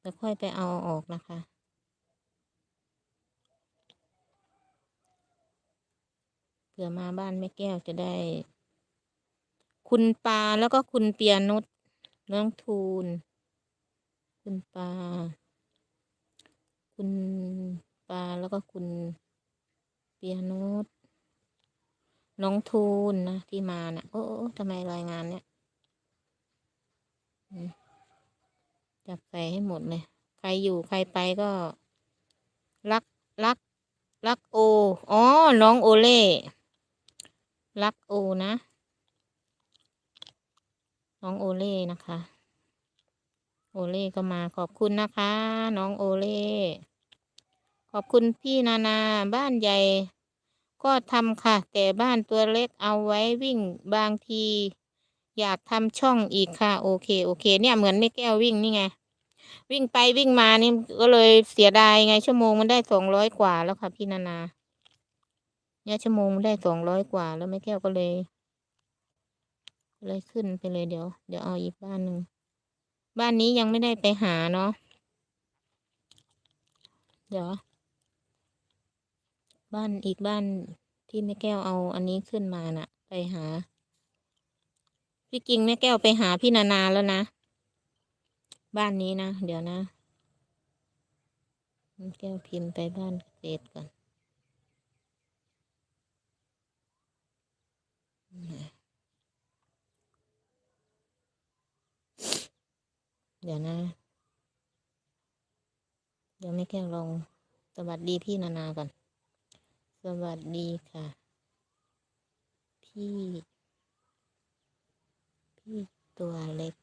แล้วค่อยไปเอาออกนะคะ เผื่อมาบ้านแม่แก้วจะได้ คุณปาแล้วก็คุณเปียนุชน้องทูล คุณปา คุณปาแล้วก็คุณเปียนุชน้องทูลนะที่มานะ่ะ โอ้ทำไมรายงานเนี่ย อืม จับใส่ให้หมดเลย ใครอยู่ใครไปก็ รักรัก รักโอ อ๋อ น้องโอเล่ รักโอนะ น้องโอเล่นะคะ โอเล่ก็มาขอบคุณนะคะ น้องโอเล่ ขอบคุณพี่นานาบ้านใหญ่ ก็ทำค่ะ แต่บ้านตัวเล็กเอาไว้วิ่งบางทีอยากทำช่องอีกค่ะ โอเค โอเค เนี่ยเหมือนไม่แก้ววิ่งนี่ไง วิ่งไปวิ่งมานี่ก็เลยเสียดายไงชั่วโมงมันได้สองร้อยกว่าแล้วค่ะ พี่นานาเนี่ยชั่วโมงมันได้สองร้อยกว่า แล้วแม่แก้วก็เลย เลยขึ้นไปเลยเดี๋ยว เดี๋ยวเอาอีกบ้านหนึ่งบ้านนี้ยังไม่ได้ไปหาเนาะเดี๋ยว บ้านอีกบ้านที่แม่แก้วเอาอันนี้ขึ้นมาน่ะ ไปหา พี่กิงแม่แก้วไปหาพี่นานาแล้วนะ บ้านนี้นะ เดี๋ยวนะแก้วพิมพ์ไปบ้านเกษตรก่อนเดี๋ยวนะ เดี๋ยวแม่แก้วลองสวัสดีพี่นานาก่อน สวัสดีค่ะ พี่ พี่ตัวเล็ก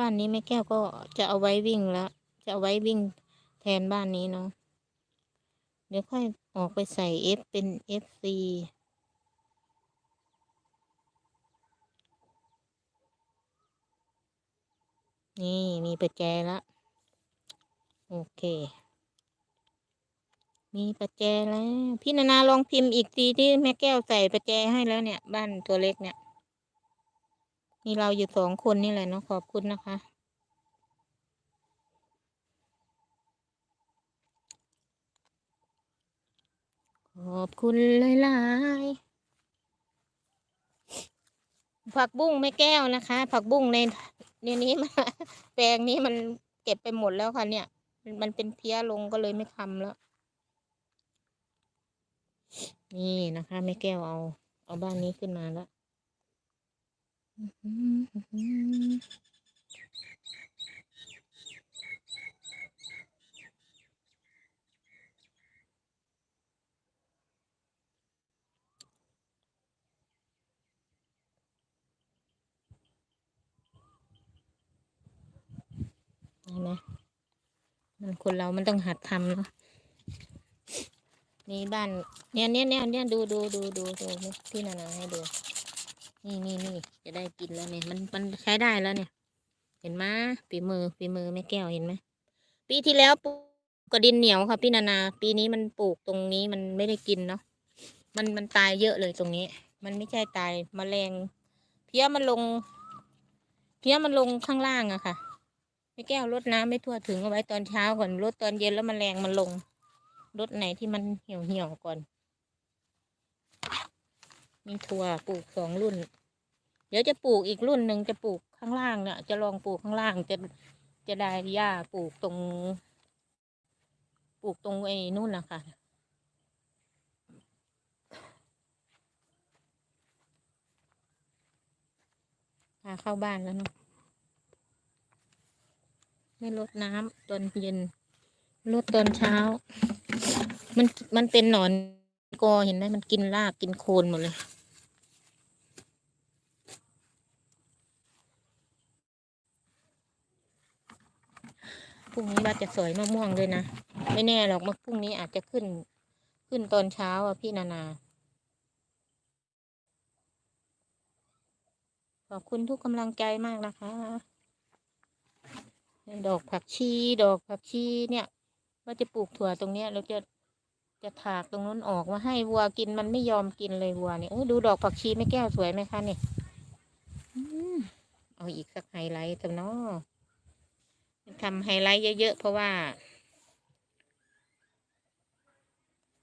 บ้านนี้แม่แก้วก็จะเอาไว้วิ่งแล้ว จะเอาไว้วิ่งแทนบ้านนี้เนาะ เดี๋ยวค่อยออกไปใส่เอฟเป็นเอฟซีนี่มีประแจแล้วโอเค มีประแจแล้ว พี่นานาลองพิมพ์อีกทีที่แม่แก้วใส่ประแจให้แล้วเนี่ย บ้านตัวเล็กเนี่ย มีเราอยู่สองคนนี่แหละเนาะขอบคุณนะคะ ขอบคุณหลายๆผักบุ้งแม่แก้วนะคะ ผักบุ้งในในนี้มาแปลงนี้มันเก็บไปหมดแล้วค่ะเนี่ย มันมันเป็นเพี้ยลงก็เลยไม่ทำแล้ว นี่นะคะแม่แก้วเอา เอาบ้านนี้ขึ้นมาแล้ว เห็นไหมมันคนเรามันต้องหัดทำเนาะนี่บ้านเนี่ยเนี่ยเนี่ยเนี่ยดูดูดูดูดูพี่นานาให้ดู นี่นี่นี่จะได้กินแล้วเนี่ยมันมันใช้ได้แล้วเนี่ย เห็นไหมฝีมือฝีมือแม่แก้วเห็นไหมปีที่แล้วปลูกกระดินเหนียวค่ะพี่นานา ปีนี้มันปลูกตรงนี้มันไม่ได้กินเนาะมันมันตายเยอะเลยตรงนี้ มันไม่ใช่ตายแมลงเพี้ยมันลง เพี้ยมันลงข้างล่างอะค่ะแม่แก้วรดน้ำไม่ทั่วถึงเอาไว้ตอนเช้าก่อนรดตอนเย็นแล้วมแมลงมันลงรดไหนที่มันเหี่ยวเหี่ยวก่อน มีถั่วปลูกสองรุ่น เดี๋ยวจะปลูกอีกรุ่นหนึ่งจะปลูกข้างล่างเนี่ยจะลองปลูกข้างล่างจะจะได้หญ้าปลูกตรง ปลูกตรงไอ้นู่นนะคะพาเข้าบ้านแล้วเนาะไม่ลดน้ำตอนเย็นลดตอนเช้า มันมันเป็นหนอนกอเห็นไหมมันกินรากกินโคนหมดเลย พรุ่งนี้ว่าจะสอยมะม่วงเลยนะ ไม่แน่หรอกมาพรุ่งนี้อาจจะขึ้น ขึ้นตอนเช้าอะพี่นานา ขอบคุณทุกกำลังใจมากนะคะ ดอกผักชี ดอกผักชีเนี่ย ว่าจะปลูกถั่วตรงเนี้ยเราจะจะถากตรงนู้นออกมาให้วัวกินมันไม่ยอมกินเลยวัวเนี่ยโอ้ดูดอกผักชีไม่แก้วสวยไหมคะเนี่ยเอาอีกสักไฮไลท์เถอะเนาะ ทำไฮไลท์เยอะๆ เพราะว่า